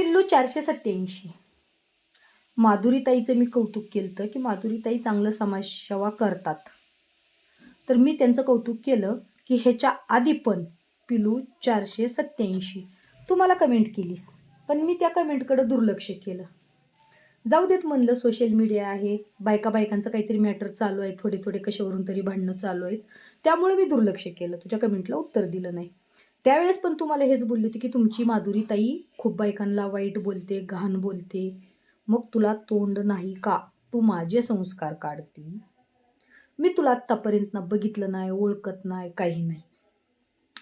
पिल्लू चारशे सत्याऐंशी माधुरीताईचं मी कौतुक केलं तर की माधुरीताई चांगलं समाजसेवा करतात. तर मी त्यांचं कौतुक केलं की ह्याच्या आधी पण पिलू चारशे सत्याऐंशी तू मला कमेंट केलीस पण मी त्या कमेंटकडं दुर्लक्ष केलं. जाऊ देत म्हणलं सोशल मीडिया आहे बायका बायकांचं काहीतरी मॅटर चालू आहे थोडे थोडे कशावरून तरी भांडणं चालू आहेत. त्यामुळे मी दुर्लक्ष केलं तुझ्या कमेंटला उत्तर दिलं नाही. त्यावेळेस पण तू मला हेच बोलली होती की तुमची माधुरी ताई खूप बायकांना वाईट बोलते घाण बोलते. मग तुला तोंड नाही का? तू माझे संस्कार काढते. मी तुला आत्तापर्यंत ना बघितलं नाही ओळखत नाही काही नाही.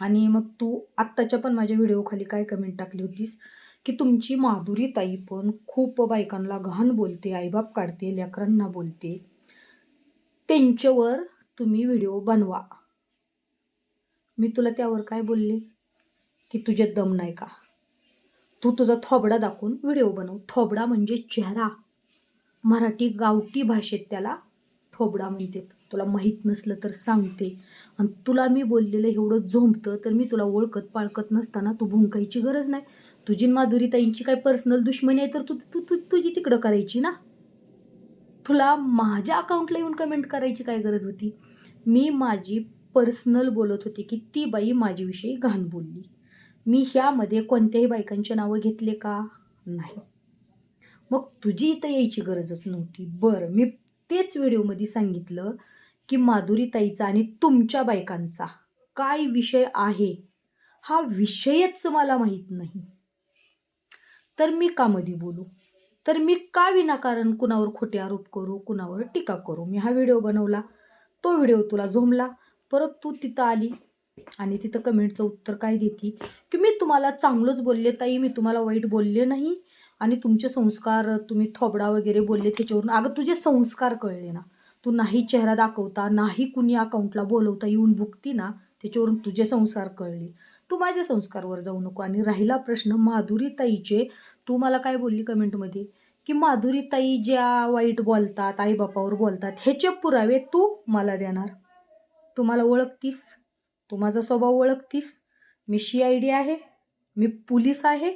आणि मग तू आत्ताच्या पण माझ्या व्हिडिओखाली काय कमेंट टाकली होतीस? की तुमची माधुरी ताई पण खूप बायकांना घाण बोलते आईबाप काढते लेकरांना बोलते. त्यांच्यावर तुम्ही व्हिडिओ बनवा. मी तुला त्यावर काय बोलले? की तुझे दम नाही का? तू तुझा थोबडा दाखवून व्हिडिओ बनव. थोबडा म्हणजे चेहरा. मराठी गावठी भाषेत त्याला थोबडा म्हणतात. तुला माहीत नसलं तर सांगते. आणि तुला मी बोललेलं एवढं झोंबतं तर मी तुला ओळखत पाळखत नसताना तू भुंकायची गरज नाही. तुझी माधुरीताईंची माधुरी ताईंची काय पर्सनल दुश्मनी आहे तर तू तू तू तुझी तिकडं करायची ना? तुला माझ्या अकाउंटला येऊन कमेंट करायची काय गरज होती? मी माझी पर्सनल बोलत होते की ती बाई माझ्याविषयी घाण बोलली. मी ह्यामध्ये कोणत्याही बायकांचे नावं घेतले का? नाही. मग तुझी इथं यायची गरजच नव्हती. बरं मी तेच व्हिडिओमध्ये सांगितलं की माधुरी ताईचा आणि तुमच्या बायकांचा काय विषय आहे? हा विषयच मला माहीत नाही. तर मी कामध्ये बोलू. तर मी का विनाकारण कुणावर खोटे आरोप करू कुणावर टीका करू? मी हा व्हिडिओ बनवला. तो व्हिडिओ तुला झोमला परत तू तिथं आली आणि तिथं कमेंटचं उत्तर काय देते? की मी तुम्हाला चांगलंच बोलले ताई मी तुम्हाला वाईट बोलले नाही आणि तुमचे संस्कार तुम्ही थोबडा वगैरे बोलले त्याच्यावरून. अगं तुझे संस्कार कळले ना. तू नाही चेहरा दाखवता नाही कुणी अकाउंटला बोलवता येऊन बुकती ना त्याच्यावरून तुझे संस्कार कळले. तू माझ्या संस्कारवर जाऊ नको आणि राहिला प्रश्न माधुरी ताईचे तू मला काय बोलली कमेंटमध्ये? की माधुरी ताई ज्या वाईट बोलतात आईबापावर बोलतात ह्याचे पुरावे तू मला देणार. तू मला ओळखतीस. तू माझा स्वभाव ओळखतीस. मी शी आय डी आहे. मी पोलीस आहे.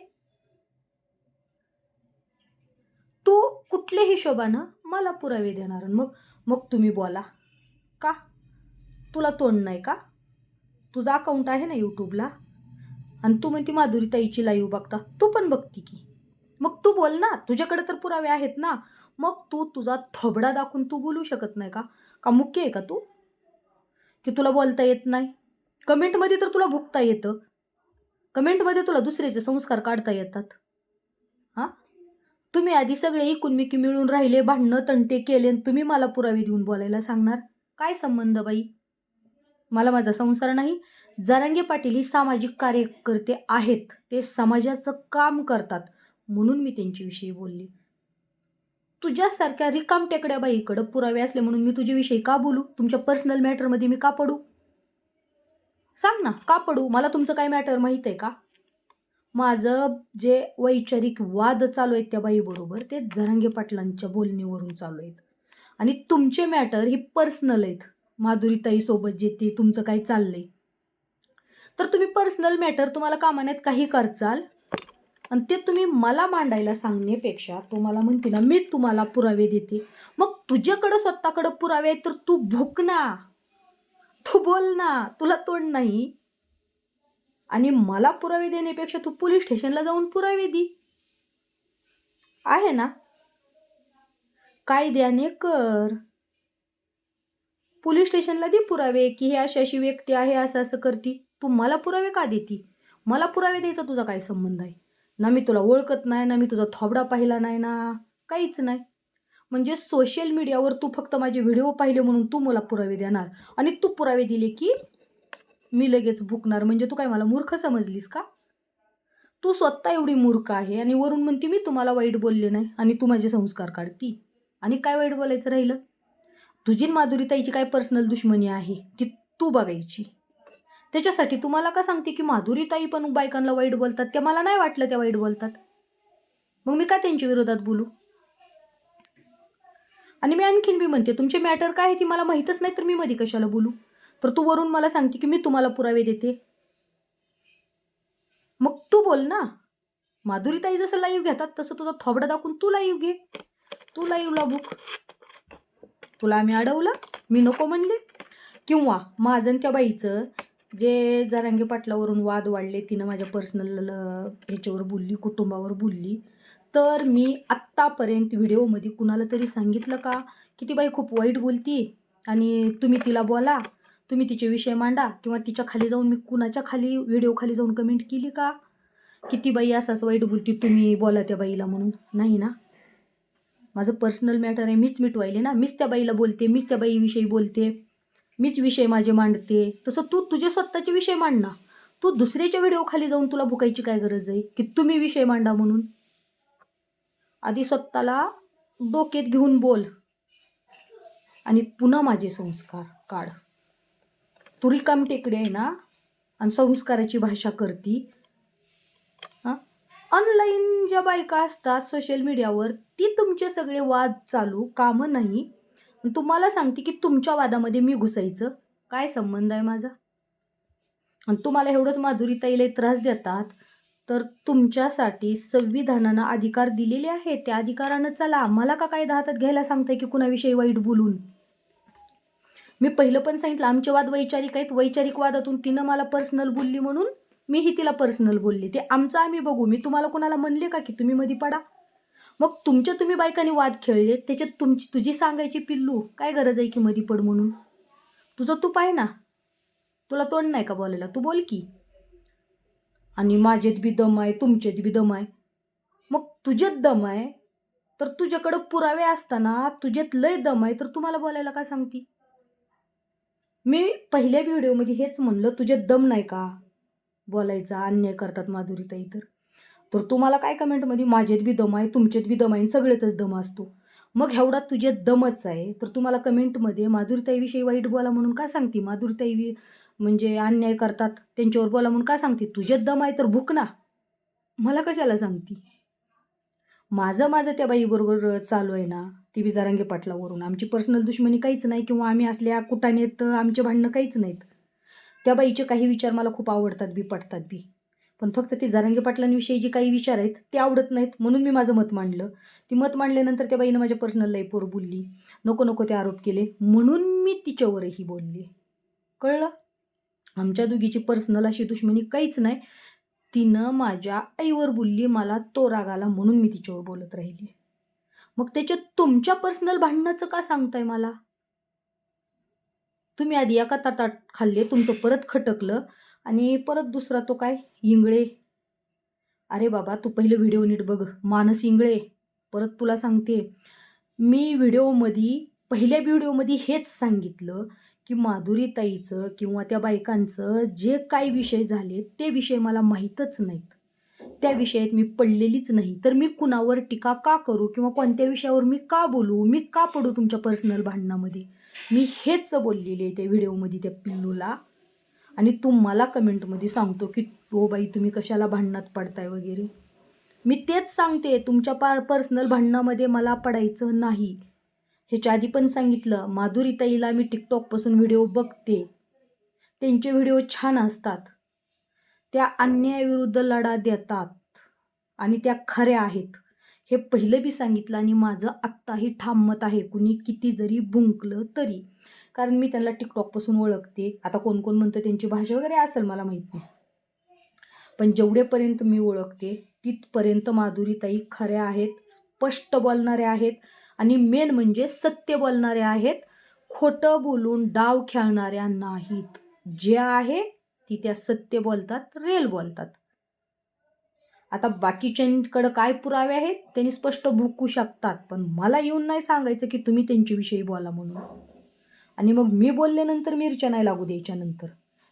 तू कुठल्या हिशोबानं मला पुरावे देणार. मग मग तुम्ही बोला. का? तुला तोंड नाही का? तुझा अकाउंट आहे ना यूट्यूबला आणि तू म्हणती माधुरी ताईची लाईव्ह बघता. तू पण बघती की. मग तू बोल ना. तुझ्याकडे तर पुरावे आहेत ना. मग तू तुझा थोबडा दाखवून तू बोलू शकत नाही का? का मुख्य आहे का तू? की तुला बोलता येत नाही? कमेंटमध्ये तर तुला भुकता येतं. कमेंटमध्ये तुला दुसऱ्याचे संस्कार काढता येतात. हां? तुम्ही आधी सगळे एकूणमिकी मिळून राहिले भांडणं तंटे केले आणि तुम्ही मला पुरावे देऊन बोलायला सांगणार? काय संबंध बाई? मला माझा संसार नाही. जारंगे पाटील ही सामाजिक कार्यकर्ते आहेत. ते समाजाचं काम करतात. म्हणून मी त्यांच्याविषयी बोलले. तुझ्यासारख्या रिकाम टेकड्या बाईकडं पुरावे असले म्हणून मी तुझ्याविषयी का बोलू? तुमच्या पर्सनल मॅटरमध्ये मी का पडू? सांग ना का पडू? मला तुमचं काय मॅटर माहीत आहे का? माझं जे वैचारिक वाद चालू आहेत त्या बाईबरोबर ते जरांगे पाटलांच्या बोलणीवरून चालू आहेत. आणि तुमचे मॅटर ही पर्सनल आहेत. माधुरीताईसोबत जे ते तुमचं काय चाललंय? तर तुम्ही पर्सनल मॅटर तुम्हाला कामान्यात काही करचाल? आणि ते तुम्ही मला मांडायला सांगण्यापेक्षा तुम्हाला म्हणते ना मी तुम्हाला पुरावे देते. मग तुझ्याकडं स्वतःकडं पुरावे आहेत तर तू भूक ना. तू बोल ना. तुला तोंड नाही. आणि मला पुरावे देण्यापेक्षा तू पोलीस स्टेशनला जाऊन पुरावे दे. आहे ना? कायद्याने कर. पोलीस स्टेशनला दे पुरावे की हे अशी अशी व्यक्ती आहे असं असं करती. तू मला पुरावे का देती? मला पुरावे द्यायचा तुझा काय संबंध आहे? ना मी तुला ओळखत नाही ना मी तुझा थोबडा पाहिला नाही ना. काहीच नाही. म्हणजे सोशल मीडियावर तू फक्त माझे व्हिडिओ पाहिले म्हणून तू मला पुरावे देणार. आणि तू पुरावे दिले की मी लगेच भुकणार. म्हणजे तू काय मला मूर्ख समजलीस का? तू स्वतः एवढी मूर्ख आहे आणि वरून म्हणते मी तुम्हाला वाईट बोलले नाही आणि तू माझे संस्कार काढती. आणि काय वाईट बोलायचं राहिलं? तुझी माधुरी ताईची काय पर्सनल दुश्मनी आहे ती तू बघायची. त्याच्यासाठी तुम्हाला का सांगते की माधुरीताई पण बायकांना वाईट बोलतात? त्या मला नाही वाटलं त्या वाईट बोलतात. मग मी का त्यांच्या विरोधात बोलू? आणि मी आणखीन बी म्हणते तुमचे मॅटर काय आहे ती मला माहीतच नाही तर मी मध्ये कशाला बोलू? तर तू वरून मला सांगते की मी तुम्हाला पुरावे देते. मग तू बोल ना. माधुरीताई जसं लाईव्ह घेतात तसं तुझा थोबडा दाखवून तू लाईव्ह घे. तू लाईव्हला बुक तुला आम्ही अडवलं मी नको म्हणले. किंवा माझं त्या बाईचं जे जरांगे पाटलावरून वाद वाढले तिनं माझ्या पर्सनल ह्याच्यावर बोलली कुटुंबावर बोलली. तर मी आत्तापर्यंत व्हिडिओमध्ये कुणाला तरी सांगितलं का की ती बाई खूप वाईट बोलती आणि तुम्ही तिला बोला तुम्ही तिचे विषय मांडा किंवा तिच्या खाली जाऊन मी कुणाच्या खाली व्हिडिओ खाली जाऊन कमेंट केली का? की ती बाई असाच वाईट बोलती तुम्ही बोला त्या बाईला म्हणून. नाही ना. माझं पर्सनल मॅटर आहे मीच मिटवायले ना. मीच त्या बाईला बोलते मीच त्या बाईविषयी बोलते. मीच विषय माझे मांडते. तसं तू तुझे स्वतःचे विषय मांड ना. तू दुसऱ्याच्या व्हिडिओ खाली जाऊन तुला भुकायची काय गरज आहे? की तुम्ही विषय मांडा म्हणून? आधी स्वतःला डोक्यात घेऊन बोल. आणि पुन्हा माझे संस्कार काढ. तू रिकाम टेकडे आहे ना? आणि संस्काराची भाषा करती. हां? ऑनलाईन ज्या बायका असतात सोशल मीडियावर ती तुमचे सगळे वाद चालू कामं नाही. तुम्हाला सांगते की तुमच्या वादामध्ये मी घुसायचं. काय संबंध आहे माझा? आणि तुम्हाला एवढंच माधुरीताईला त्रास देतात तर तुमच्यासाठी संविधानानं अधिकार दिलेले आहे त्या अधिकारानं चला. आम्हाला का काय हातात घ्यायला सांगताय की कुणाविषयी वाईट बोलून? मी पहिलं पण सांगितलं आमचे वाद वैचारिक आहेत. वैचारिक वादातून तिनं मला पर्सनल बोलली म्हणून मीही तिला पर्सनल बोलली. ते आमचं आम्ही बघू. मी तुम्हाला कुणाला म्हणले का की तुम्ही मध्ये पडा? मग तुमच्या तुम्ही बायकांनी वाद खेळले त्याच्यात तुमची तुझी सांगायची पिल्लू काय गरज आहे की मध्ये पड म्हणून? तुझं तू पाय ना? तुला तोंड नाही का बोलायला? तू बोल की. आणि माझ्यात बी दम आहे तुमच्यात बी दम आहे. मग तुझ्यात दम आहे तर तुझ्याकडं पुरावे असताना तुझ्यात लय दम आहे तर तुम्हाला बोलायला का सांगती? मी पहिल्या व्हिडिओमध्ये हेच म्हणलं तुझ्यात दम नाही का? बोलायचा अन्याय करतात माधुरीताई तर. तर तुम्हाला काय कमेंटमध्ये माझ्यात बी दम आहे तुमच्यात बी दम आहे आणि सगळ्यातच दम असतो. मग एवढा तुझ्यात दमच आहे तर तुम्हाला कमेंटमध्ये माधुरताईविषयी वाईट बोला म्हणून का सांगते? माधुरताई म्हणजे अन्याय करतात त्यांच्यावर बोला म्हणून का सांगते? तुझ्यात दम आहे तर भूक ना. मला कशाला सांगती? माझं माझं त्या बाईबरोबर चालू आहे ना ती बी जारंगे पाटलावरून. आमची पर्सनल दुश्मनी काहीच नाही किंवा आम्ही असल्या कुटानेत आमचे भांडणं काहीच नाहीत. त्या बाईचे काही विचार मला खूप आवडतात बी पटतात बी. पण फक्त ते जरांगे पाटलांविषयी जे काही विचार आहेत ते आवडत नाहीत म्हणून मी माझं मत मांडलं. ती मत मांडल्यानंतर त्या बाईनं माझ्या पर्सनल लाईफवर बोलली. नको नको ते आरोप केले. म्हणून मी तिच्यावरही बोलली. कळलं? आमच्या दोघीची पर्सनल अशी दुश्मनी काहीच नाही. तिनं माझ्या आईवर बोलली मला तो राग आला म्हणून मी तिच्यावर बोलत राहिली. मग त्याच्यात तुमच्या पर्सनल भांडणाचं का सांगताय मला? तुम्ही आधी एका ताटात खाल्ले तुमचं परत खटकलं. आणि परत दुसरा तो काय? इंगळे. अरे बाबा तू पहिलं व्हिडिओ नीट बघ. मानस इंगळे. परत तुला सांगते. मी व्हिडिओमध्ये पहिल्या व्हिडिओमध्ये हेच सांगितलं की माधुरीताईचं किंवा त्या बायकांचं जे काही विषय झाले ते विषय मला माहीतच नाहीत. त्या विषयात मी पडलेलीच नाही. तर मी कुणावर टीका का करू किंवा कोणत्या विषयावर मी का बोलू? मी का पडू तुमच्या पर्सनल भांडणामध्ये? मी हेच बोललेले आहे त्या व्हिडिओमध्ये त्या पिल्लूला. आणि तू मला कमेंटमध्ये सांगतो की ओ बाई तुम्ही कशाला भांडणात पडताय वगैरे? मी तेच सांगते तुमच्या पार पर्सनल भांडणामध्ये मला पडायचं नाही. ह्याच्या आधी पण सांगितलं माधुरी ताईला मी टिकटॉकपासून व्हिडिओ बघते. त्यांचे व्हिडिओ छान असतात. त्या अन्यायाविरुद्ध लढा देतात. आणि त्या खऱ्या आहेत. हे पहिलं बी सांगितलं आणि माझं आत्ताही ठाम मत आहे कुणी किती जरी भुंकलं तरी. कारण मी त्यांना टिकटॉकपासून ओळखते. आता कोण कोण म्हणतं त्यांची भाषा वगैरे असेल मला माहीत नाही. पण जेवढेपर्यंत मी ओळखते तिथपर्यंत माधुरीताई खऱ्या आहेत स्पष्ट बोलणाऱ्या आहेत आणि मेन म्हणजे सत्य बोलणाऱ्या आहेत. खोटं बोलून डाव खेळणाऱ्या नाहीत. जे आहे ती त्या सत्य बोलतात रेल बोलतात. आता बाकीच्यांकडं काय पुरावे आहेत त्यांनी स्पष्ट भुकू शकतात. पण मला येऊन नाही सांगायचं की तुम्ही त्यांच्याविषयी बोला म्हणून. आणि मग मी बोलल्यानंतर मिरच्या नाही लागू द्यायच्या नंतर.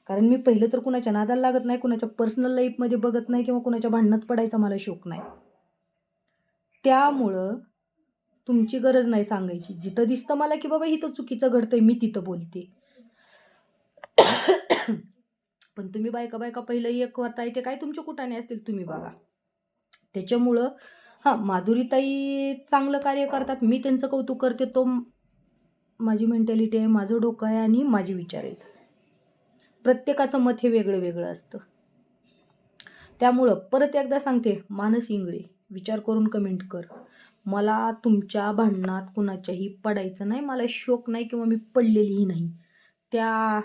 कारण मी पहिलं तर कुणाच्या नादाला लागत नाही कुणाच्या पर्सनल लाईफमध्ये बघत नाही किंवा कुणाच्या भांडणात पडायचा मला शोक नाही. त्यामुळं तुमची गरज नाही सांगायची. जिथं दिसतं मला की बाबा इथं चुकीचं घडतंय मी तिथं बोलते. पण तुम्ही बायका बायका पहिलं एक वाता ते काय तुमच्या कुठाने असतील तुम्ही बघा. त्याच्यामुळं हां माधुरीताई चांगलं कार्य करतात मी त्यांचं कौतुक करते तो माझी मेंटॅलिटी आहे माझं डोकं आहे आणि माझे विचार आहेत. प्रत्येकाचं मत हे वेगळं वेगळं असतं. त्यामुळं परत एकदा सांगते मानस इंगळे विचार करून कमेंट कर. मला तुमच्या भांडणात कुणाच्याही पडायचं नाही मला शोक नाही किंवा मी पडलेलीही नाही. त्या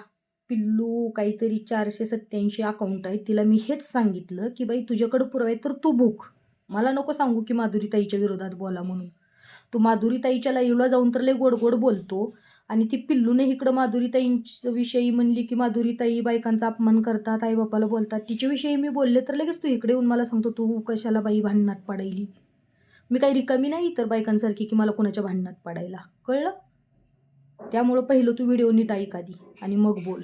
पिल्लू काहीतरी चारशे सत्याऐंशी अकाउंट आहे तिला मी हेच सांगितलं की बाई तुझ्याकडं पुरावा आहे तर तू भूक. मला नको सांगू की माधुरीताईच्या विरोधात बोला म्हणून. तू माधुरीताईच्या लाईव्हला जाऊन तर लय गोड गोड बोलतो. आणि ती पिल्लूने इकडं माधुरीताईंच्या विषयी म्हणली की माधुरीताई बायकांचा अपमान करतात आईबापाला बोलतात. तिच्याविषयी मी बोलले तर लगेच तू इकडे येऊन मला सांगतो तू कशाला बाई भांडणात पडायली? मी काही रिकामी नाही तर बायकांसारखी की मला कोणाच्या भांडणात पडायला. कळलं? त्यामुळं पहिलं तू व्हिडिओ नीट ऐक आधी आणि मग बोल.